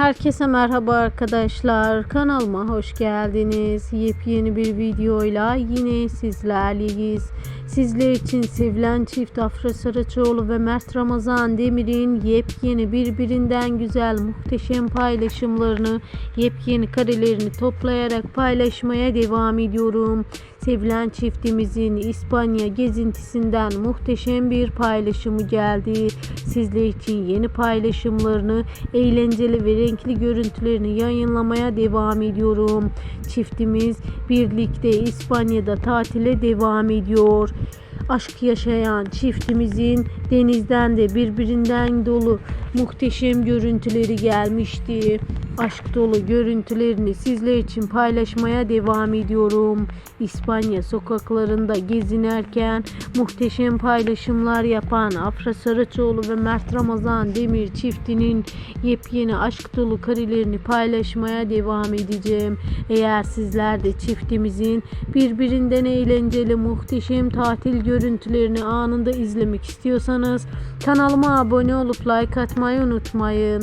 Herkese merhaba arkadaşlar. Kanalıma hoş geldiniz. Yepyeni bir videoyla yine sizlerleyiz. Sizler için sevilen çift Afra Saraçoğlu ve Mert Ramazan Demir'in yepyeni birbirinden güzel muhteşem paylaşımlarını, yepyeni karelerini toplayarak paylaşmaya devam ediyorum. Sevilen çiftimizin İspanya gezintisinden muhteşem bir paylaşımı geldi. Sizler için yeni paylaşımlarını, eğlenceli ve renkli görüntülerini yayınlamaya devam ediyorum. Çiftimiz birlikte İspanya'da tatile devam ediyor. Aşk yaşayan çiftimizin denizden de birbirinden dolu muhteşem görüntüleri gelmişti. Aşk dolu görüntülerini sizler için paylaşmaya devam ediyorum. İspanya sokaklarında gezinerken muhteşem paylaşımlar yapan Afra Saraçoğlu ve Mert Ramazan Demir çiftinin yepyeni aşk dolu karelerini paylaşmaya devam edeceğim. Eğer sizler de çiftimizin birbirinden eğlenceli muhteşem tatil görüntülerini anında izlemek istiyorsanız kanalıma abone olup like atmayı unutmayın.